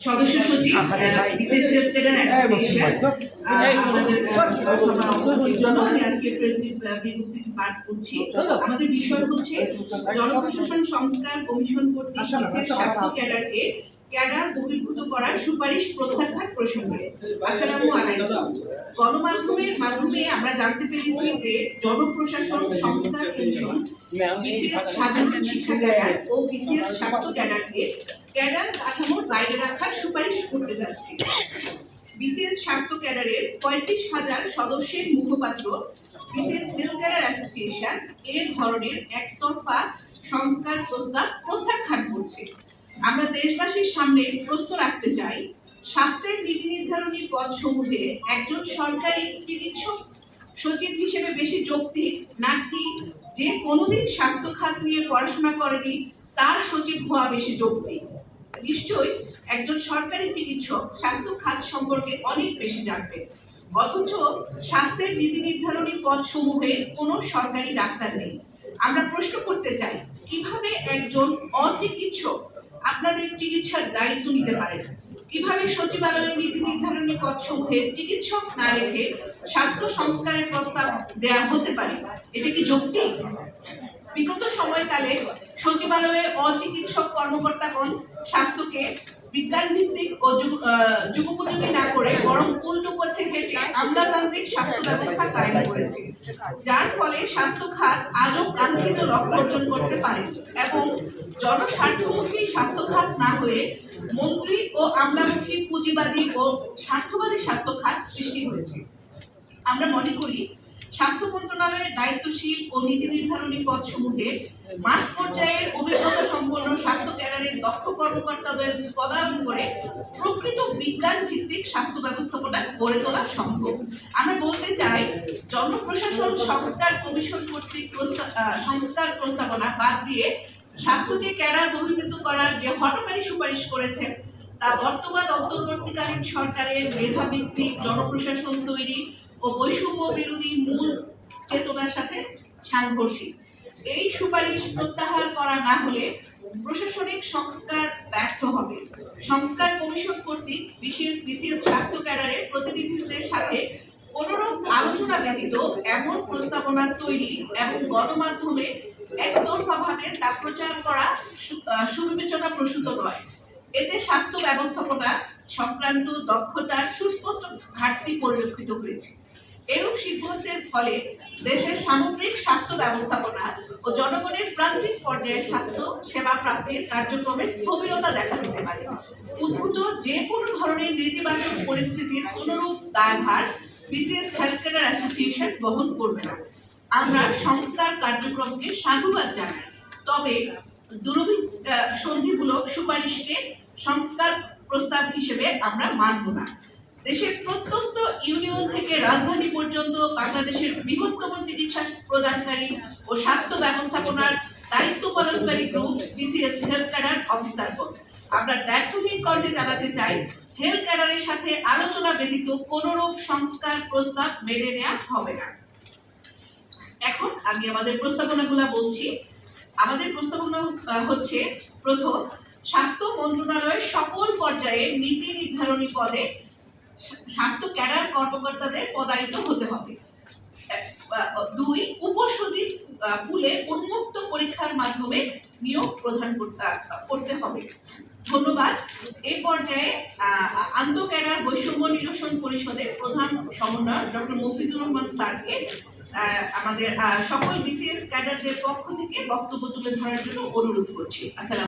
সদস্য সচিব বিশেষ সেক্রেটারি আমাদের আহ, সভা অংশের জন্য আমি আজকে প্রেস বিজ্ঞপ্তি পাঠ করছি। আমাদের বিষয় হচ্ছে জনপ্রশাসন সংস্কার কমিশন কর্তৃক স্বাস্থ্য ক্যাডারকে ক্যাডার বহির্ভূত করার সুপারিশ প্রত্যাখ্যান প্রসঙ্গে। আসসালামু আলাইকুম। গণমাধ্যমের মাধ্যমে আমরা জানতে পেরেছি যে জনপ্রশাসন সংস্কার কমিশন বিসিএস সাধারণ শিক্ষা ক্যাডার ও বিসিএস স্বাস্থ্য ক্যাডারকে ক্যাডার কাঠামোর বাইরে রাখার সুপারিশ করতে যাচ্ছে। বিসিএস স্বাস্থ্য ক্যাডারের পঁয়ত্রিশ হাজার সদস্যের মুখপাত্র বিসিএস হেলথ ক্যাডার অ্যাসোসিয়েশন এ ধরনের একতরফা সংস্কার প্রস্তাব প্রত্যাখ্যান করছে। আমরা দেশবাসীর সামনে প্রশ্ন রাখতে চাই, স্বাস্থ্যের নীতি নির্ধারণী পদসমূহে একজন সরকারি চিকিৎসক, সচিব হিসেবে বেশি যৌক্তিক নাকি যে কোনোদিন স্বাস্থ্য খাত নিয়ে পড়াশোনা করেনি তার সচিব হওয়া বেশি যৌক্তিক নিশ্চয়ই একজন সরকারি চিকিৎসক স্বাস্থ্য খাত সম্পর্কে অনেক বেশি জানবে। অথচ স্বাস্থ্যের নীতি নির্ধারণী পদসমূহে কোনো সরকারি ডাক্তার নেই। আমরা প্রশ্ন করতে চাই, কীভাবে একজন অচিকিৎসক আপনাদের চিকিৎসার দায়িত্ব নিতে পারেন কীভাবে সচিবালয়ের নীতি নির্ধারণী পদসমূহে চিকিৎসক না রেখে স্বাস্থ্য সংস্কারের প্রস্তাব দেয়া হতে পারে? এটা কি যৌক্তিক? বিগত সময়কালে সচিবালয়ে অচিকিৎসক কর্মকর্তাগণ স্বাস্থ্যকে বিজ্ঞান ভিত্তিক ও যুগোপযোগী না করে বরং উল্টো পথে হেঁটে আমলাতান্ত্রিক স্বাস্থ্য ব্যবস্থা কায়েম করেছে। যার ফলে স্বাস্থ্য খাত আজও কাঙ্ক্ষিত লক্ষ্য অর্জন করতে পারে এবং জনস্বার্থমুখী স্বাস্থ্য খাত না হয়ে মন্ত্রী ও আমলামুখী পুঁজিবাদী ও স্বার্থবাদী স্বাস্থ্য খাত সৃষ্টি হয়েছে। আমরা মনে করি স্বাস্থ্য মন্ত্রণালয়ের দায়িত্বশীল ও নীতি নির্ধারণী পদসমূহে মাঠ পর্যায়ের অভিজ্ঞতা সম্পন্ন স্বাস্থ্য ক্যাডারের দক্ষ কর্মকর্তাদের পদায়ন করে প্রকৃত বিজ্ঞান ভিত্তিক স্বাস্থ্য ব্যবস্থাপনা গড়ে তোলা সম্ভব। আমরা বলতে চাই জনপ্রশাসন সংস্কার কমিশন কর্তৃক সংস্কার প্রস্তাবনা বাদ দিয়ে স্বাস্থ্যকে ক্যাডার বহির্ভূত করার যে হটকারী সুপারিশ করেছেন, তা বর্তমান অন্তর্বর্তীকালীন সরকারের মেধাভিত্তিক জনপ্রশাসন তৈরি ও বৈষম্য বিরোধী মূল চেতনার সাথে সাংঘর্ষিক। এই সুপারিশ প্রত্যাহার করা না হলে প্রশাসনিক সংস্কার ব্যর্থ হবে। সংস্কার কমিশন কর্তৃক বিশেষ বিসিএস স্বাস্থ্য ক্যাডারের প্রতিনিধিদের সাথে কোনোরূপ আলোচনা ব্যতীত এমন প্রস্তাবনা তৈরি এবং গণমাধ্যমে একতরফাভাবে তা প্রচার করা সুবিবেচনা প্রসূত নয়। এতে স্বাস্থ্য ব্যবস্থাপনা সংক্রান্ত দক্ষতার সুস্পষ্ট ঘাটতি পরিলক্ষিত হয়েছে। এরূপ সিদ্ধান্তের ফলে দেশের সামগ্রিক স্বাস্থ্য ব্যবস্থাপনা ও জনগণের প্রান্তিক পর্যায়ে স্বাস্থ্য সেবা প্রাপ্তির কার্যক্রমে স্থবিরতা দেখা দিতে পারে। উদ্ভূত যে কোনো ধরনের নেতিবাচক পরিস্থিতির কোনরূপ দায়ভার বিসিএস হেলথ কেয়ার অ্যাসোসিয়েশন বহন করবে না। আমরা সংস্কার কার্যক্রমকে সাধুবাদ জানাই। তবে দুরভিসন্ধিমূলক সুপারিশকে সংস্কার প্রস্তাব হিসেবে আমরা মানব না। দেশের প্রত্যন্ত ইউনিয়ন থেকে রাজধানী পর্যন্ত বাংলাদেশের বৃহত্তম চিকিৎসা প্রদানকারী ও স্বাস্থ্য ব্যবস্থাপনার দায়িত্ব পালনকারী group BCS health cadre officer অফিসারগণ আমরা ব্যর্থহীন কণ্ঠে জানাতে চাই। হেলথ ক্যাডারের সাথে আলোচনা ব্যতীত কোনরূপ সংস্কার প্রস্তাব মেনে নেওয়া হবে না। এখন আমি আমাদের প্রস্তাবনাগুলো বলছি। আমাদের প্রস্তাবনা হচ্ছে, প্রথম, স্বাস্থ্য মন্ত্রণালয়ের সকল পর্যায়ে নীতি নির্ধারণী পদে স্বাস্থ্য ক্যাডার কর্মকর্তাদের পদায়িত হতে হবে। দুই উপসচিব পুলে উন্মুক্ত পরীক্ষার মাধ্যমে নিয়োগ প্রদান করতে হবে। ধন্যবাদ। এই পর্যায়ে আহ, আন্তঃ ক্যাডার বৈষম্য নিরসন পরিষদের প্রধান সমন্বয়ক ডক্টর মফিজুর রহমান স্যারকে আমাদের সকল বিসিএস ক্যাডারদের পক্ষ থেকে বক্তব্য তুলে ধরার জন্য অনুরোধ করছি। আসসালাম